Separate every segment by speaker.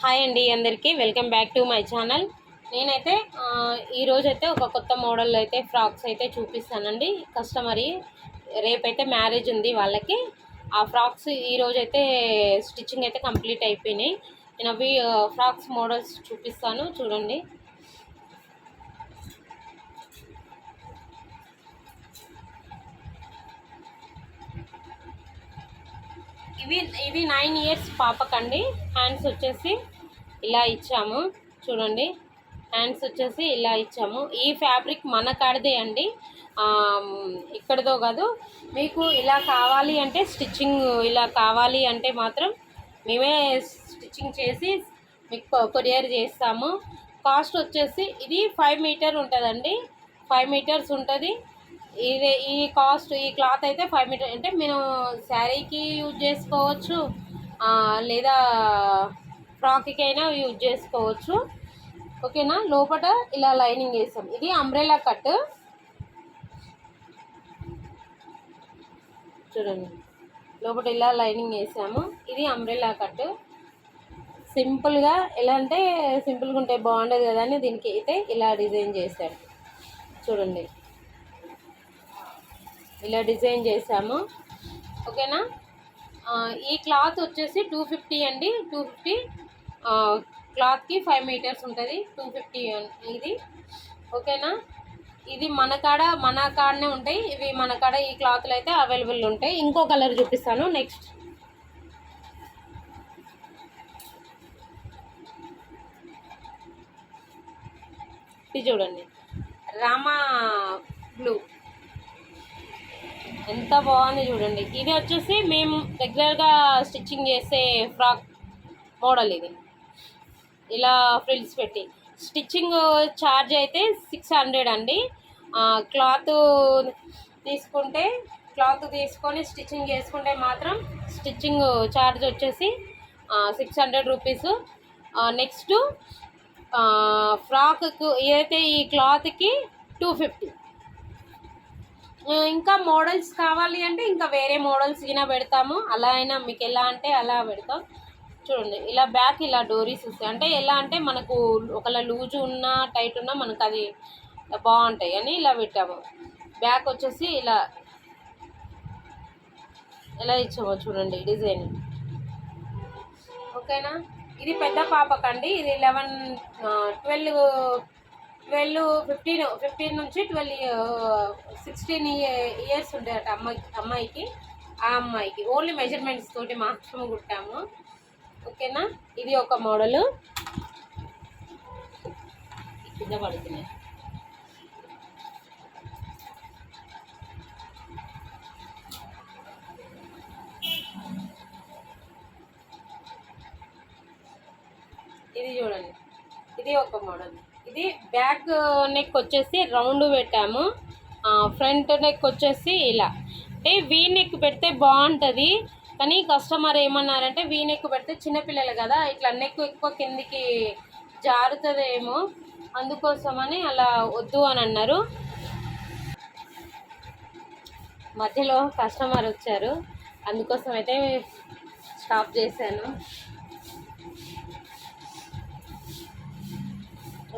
Speaker 1: Hi అండి అందరికీ. Welcome back to my channel. నేనైతే ఆ, ఈరోజు అయితే ఒక కొత్త మోడల్ అయితే ఫ్రాక్స్ అయితే చూపిస్తానండి. కస్టమర్ రేపైతే మ్యారేజ్ ఉంది వాళ్ళకి. ఆ ఫ్రాక్స్ ఈరోజు అయితే స్టిచ్చింగ్ అయితే కంప్లీట్ అయిపోయినాయి. నేను అవి ఫ్రాక్స్ మోడల్స్ చూపిస్తాను. చూడండి. ఇవి ఇది నైన్ ఇయర్స్ పాపకండి. హ్యాండ్స్ వచ్చేసి ఇలా ఇచ్చాము. చూడండి. హ్యాండ్స్ వచ్చేసి ఇలా ఇచ్చాము. ఈ ఫ్యాబ్రిక్ మన కాడదే అండి. ఆమ్, ఇక్కడదో కాదు. మీకు ఇలా కావాలి అంటే స్టిచ్చింగ్ ఇలా కావాలి అంటే మాత్రం మేమే స్టిచ్చింగ్ చేసి మీకు కొరియర్ చేస్తాము. కాస్ట్ వచ్చేసి ఇది ఫైవ్ మీటర్ ఉంటుందండి. ఫైవ్ మీటర్స్ ఉంటుంది. ఇది ఈ కాస్ట్ ఈ క్లాత్ అయితే ఫైవ్ మీటర్. అంటే మేము శారీకి యూజ్ చేసుకోవచ్చు లేదా ఫ్రాక్కైనా అయినా యూజ్ చేసుకోవచ్చు. ఓకేనా? లోపల ఇలా లైనింగ్ వేసాం. ఇది అంబ్రెలా కట్ చూడండి. లోపల ఇలా లైనింగ్ వేసాము. ఇది అంబ్రెలా కట్ సింపుల్గా ఎలా అంటే సింపుల్గా ఉంటే బాగుండదు కదా అని దీనికి అయితే ఇలా డిజైన్ చేశాడు చూడండి. ఇలా డిజైన్ చేసాము ఓకేనా? ఈ క్లాత్ వచ్చేసి టూ ఫిఫ్టీ అండి. టూ ఫిఫ్టీ క్లాత్కి ఫైవ్ మీటర్స్ ఉంటుంది. టూ ఫిఫ్టీ ఇది. ఓకేనా? ఇది మన కాడ మన కాడనే ఉంటాయి. ఇవి మన కాడ ఈ క్లాత్లు అయితే అవైలబుల్ ఉంటాయి. ఇంకో కలర్ చూపిస్తాను నెక్స్ట్. ఇది చూడండి. రామా ఎంత బాగుంది చూడండి. ఇది వచ్చేసి మేము రెగ్యులర్గా స్టిచ్చింగ్ చేసే ఫ్రాక్ మోడల్ ఇది. ఇలా ఫ్రిల్స్ పెట్టి. స్టిచ్చింగ్ ఛార్జ్ అయితే సిక్స్ హండ్రెడ్ అండి. క్లాత్ తీసుకుంటే క్లాత్ తీసుకొని స్టిచ్చింగ్ చేసుకుంటే మాత్రం స్టిచ్చింగ్ ఛార్జ్ వచ్చేసి సిక్స్ హండ్రెడ్ రూపీస్ నెక్స్ట్ ఫ్రాక్కు ఏదైతే ఈ క్లాత్కి టూ ఫిఫ్టీ ఇంకా మోడల్స్ కావాలి అంటే ఇంకా వేరే మోడల్స్ అయినా పెడతాము. అలా అయినా మీకు ఎలా అంటే అలా పెడతాం. చూడండి ఇలా బ్యాక్ ఇలా డోరీస్ వస్తాయి. అంటే ఎలా అంటే మనకు ఒకలా లూజు ఉన్నా టైట్ ఉన్నా మనకు అది బాగుంటాయి అని ఇలా పెట్టాము. బ్యాక్ వచ్చేసి ఇలా ఎలా ఇచ్చామో చూడండి డిజైన్. ఓకేనా? ఇది పెద్ద పాపకండి. ఇది eleven twelve twelve fifteen fifteen నుంచి ట్వెల్వ్ సిక్స్టీన్ ఇయర్స్ ఉండేట అమ్మాయి అమ్మాయికి. ఆ అమ్మాయికి. ఓన్లీ మెజర్మెంట్స్ తోటి మాత్రమే కుట్టాము. ఓకేనా? ఇది ఒక మోడలు. కింద పడుతున్నాయి ఇది చూడండి. ఇది ఒక మోడల్. ఇది బ్యాక్ నెక్ వచ్చేసి రౌండ్ పెట్టాము. ఫ్రంట్ నెక్ వచ్చేసి ఇలా. అంటే వీ నెక్ పెడితే బాగుంటుంది కానీ కస్టమర్ ఏమన్నారంటే వీ నెక్ పెడితే చిన్నపిల్లలు కదా ఇట్లా నెక్ ఎక్కువ కిందికి జారుతుందేమో అందుకోసమని అలా వద్దు అని అన్నారు. మధ్యలో కస్టమర్ వచ్చారు అందుకోసం అయితే స్టాప్ చేశాను.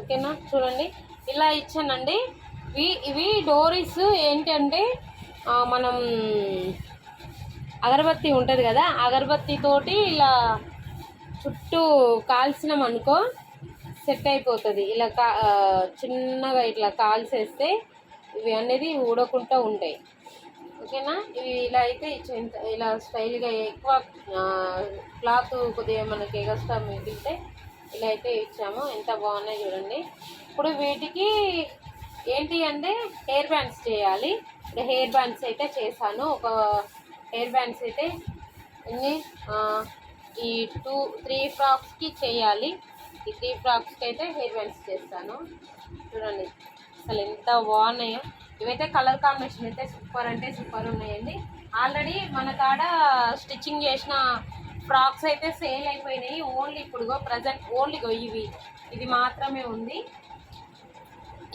Speaker 1: ఓకేనా? చూడండి. ఇలా ఇచ్చానండి. ఇవి ఇవి డోరీస్ ఏంటంటే మనం అగరబత్తి ఉంటుంది కదా అగరబత్తితోటి ఇలా చుట్టూ కాల్చినాం అనుకో సెట్ అయిపోతుంది. ఇలా కా చిన్నగా ఇట్లా కాల్చేస్తే ఇవి అనేది ఊడకుండా ఉంటాయి. ఓకేనా? ఇవి ఇలా అయితే ఇలా స్టైల్గా ఎక్కువ క్లాత్ కొద్దిగా మనకి ఎగస్ట్రా మిగిలితే ఇలా అయితే ఇచ్చాము. ఎంత బాగున్నాయి చూడండి. ఇప్పుడు వీటికి ఏంటి అంటే హెయిర్ బ్యాండ్స్ చేయాలి. ఇప్పుడు హెయిర్ బ్యాండ్స్ అయితే చేశాను. ఒక హెయిర్ బ్యాండ్స్ అయితే ఎన్ని ఈ టూ త్రీ ఫ్రాక్స్కి చేయాలి. ఈ త్రీ ఫ్రాక్స్కి అయితే హెయిర్ బ్యాండ్స్ చేస్తాను చూడండి. అసలు ఎంత బాగున్నాయో. ఇవైతే కలర్ కాంబినేషన్ అయితే సూపర్ అంటే సూపర్ ఉన్నాయండి. ఆల్రెడీ మన కాడ స్టిచ్చింగ్ చేసిన ఫ్రాక్స్ అయితే సేల్ అయిపోయినాయి. ఓన్లీ ఇప్పుడుగో ప్రజెంట్ ఓన్లీ ఇవి. ఇది మాత్రమే ఉంది.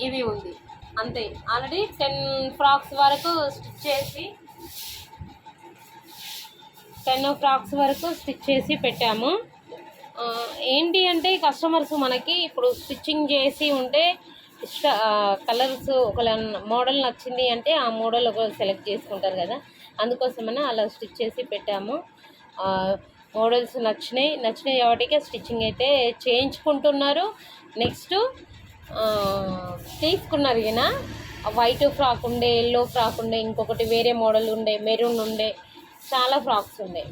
Speaker 1: ఇది ఉంది. అంతే. ఆల్రెడీ టెన్ ఫ్రాక్స్ వరకు స్టిచ్ చేసి టెన్ ఫ్రాక్స్ వరకు స్టిచ్ చేసి పెట్టాము. ఏంటి అంటే కస్టమర్స్ మనకి ఇప్పుడు స్టిచ్చింగ్ చేసి ఉంటే ఇష్ట కలర్స్ ఒక మోడల్ నచ్చింది అంటే ఆ మోడల్ ఒకరు సెలెక్ట్ చేసుకుంటారు కదా. అందుకోసమని అలా స్టిచ్ చేసి పెట్టాము. మోడల్స్ నచ్చినాయి. నచ్చినాయి కాబట్టి స్టిచ్చింగ్ అయితే చేయించుకుంటున్నారు. నెక్స్ట్ తీసుకున్నారు ఈయన. వైట్ ఫ్రాక్ ఉండే ఎల్లో ఫ్రాక్ ఉండే ఇంకొకటి వేరే మోడల్ ఉండే మెరూన్ ఉండే చాలా ఫ్రాక్స్ ఉండే.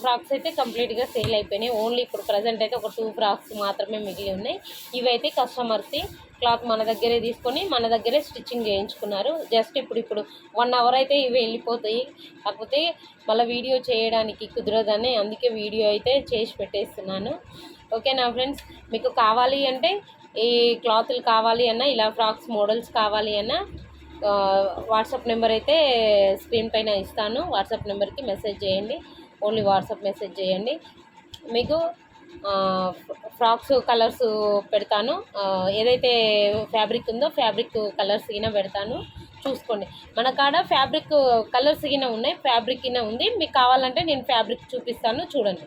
Speaker 1: ఫ్రాక్స్ అయితే కంప్లీట్గా సేల్ అయిపోయినాయి. ఓన్లీ ఇప్పుడు ప్రజెంట్ అయితే ఒక టూ ఫ్రాక్స్ మాత్రమే మిగిలి ఉన్నాయి. ఇవైతే కస్టమర్స్ క్లాత్ మన దగ్గరే తీసుకొని మన దగ్గరే స్టిచ్చింగ్ చేయించుకున్నారు. జస్ట్ ఇప్పుడు ఇప్పుడు వన్ అవర్ అయితే ఇవి వెళ్ళిపోతాయి. కాకపోతే మళ్ళీ వీడియో చేయడానికి కుదరదని అందుకే వీడియో అయితే చేసి పెట్టేస్తున్నాను. ఓకే నా ఫ్రెండ్స్ మీకు కావాలి అంటే ఈ క్లాతులు కావాలి అన్నా ఇలా ఫ్రాక్స్ మోడల్స్ కావాలి అన్నా వాట్సాప్ నెంబర్ అయితే స్క్రీన్ పైన ఇస్తాను. వాట్సాప్ నెంబర్కి మెసేజ్ చేయండి. ఓన్లీ వాట్సాప్ మెసేజ్ చేయండి. మీకు ఫ్రాక్స్ కలర్స్ పెడతాను. ఏదైతే ఫ్యాబ్రిక్ ఉందో ఫ్యాబ్రిక్ కలర్స్ గిన పెడతాను. చూసుకోండి. మన కాడ ఫ్యాబ్రిక్ కలర్స్ గిన ఉన్నాయి ఫ్యాబ్రిక్ గిన ఉంది. మీకు కావాలంటే నేను ఫ్యాబ్రిక్ చూపిస్తాను చూడండి.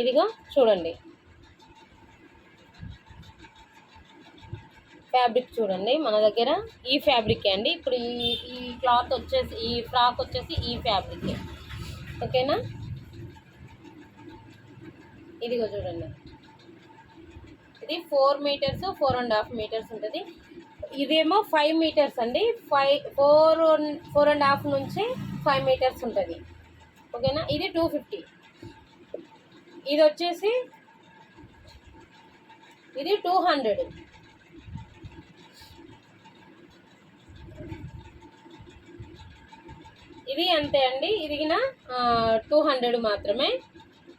Speaker 1: ఇదిగో చూడండి. ఫ్యాబ్రిక్ చూడండి మన దగ్గర ఈ ఫ్యాబ్రికే అండి. ఇప్పుడు ఈ ఈ క్లాత్ వచ్చేసి ఈ ఫ్రాక్ వచ్చేసి ఈ ఫ్యాబ్రిక్. ఓకేనా? ఇదిగో చూడండి. ఇది four metres four and half metres ఉంటుంది. ఇదేమో ఫైవ్ మీటర్స్ అండి. Five four four and half నుంచి ఫైవ్ మీటర్స్ ఉంటుంది. ఓకేనా? ఇది టూ ఫిఫ్టీ. ఇది వచ్చేసి ఇది టూ హండ్రెడ్. ఇది అంతే అండి. ఇదిగిన టూ హండ్రెడ్ మాత్రమే.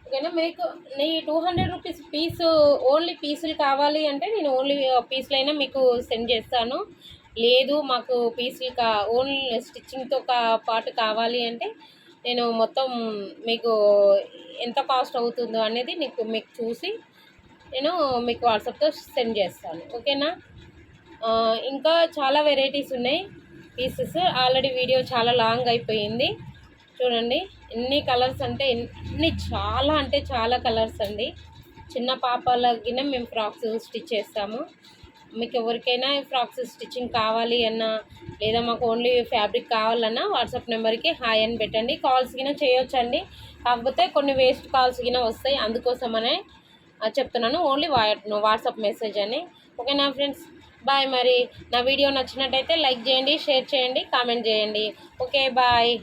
Speaker 1: ఓకేనా? మీకు నీ two hundred rupees piece only పీసులు కావాలి అంటే నేను ఓన్లీ పీసులైనా మీకు సెండ్ చేస్తాను. లేదు మాకు పీసులు కా ఓన్లీ స్టిచ్చింగ్తో కా పాటు కావాలి అంటే నేను మొత్తం మీకు ఎంత కాస్ట్ అవుతుందో అనేది నీకు మీకు చూసి నేను మీకు వాట్సాప్తో సెండ్ చేస్తాను. ఓకేనా? ఇంకా చాలా వెరైటీస్ ఉన్నాయి. పీసెస్ ఆల్రెడీ వీడియో చాలా లాంగ్ అయిపోయింది. చూడండి ఎన్ని కలర్స్ అంటే ఎన్ని చాలా అంటే చాలా కలర్స్ అండి. చిన్న పాపలకి మేము ఫ్రాక్స్ స్టిచ్ చేస్తాము. మీకు ఎవరికైనా ఫ్రాక్స్ స్టిచ్చింగ్ కావాలి అన్నా లేదా మాకు ఓన్లీ ఫ్యాబ్రిక్ కావాలన్నా వాట్సాప్ నెంబర్కి హాయ్ అని పెట్టండి. కాల్స్ గిన చేయొచ్చండి. కాకపోతే కొన్ని వేస్ట్ కాల్స్ గిన వస్తాయి. అందుకోసమనే చెప్తున్నాను. ఓన్లీ వా వాట్సాప్ మెసేజ్ అని. ఓకేనా ఫ్రెండ్స్? బాయ్ మరి. నా వీడియో నచ్చినట్టయితే లైక్ చేయండి షేర్ చేయండి కామెంట్ చేయండి. Okay bye.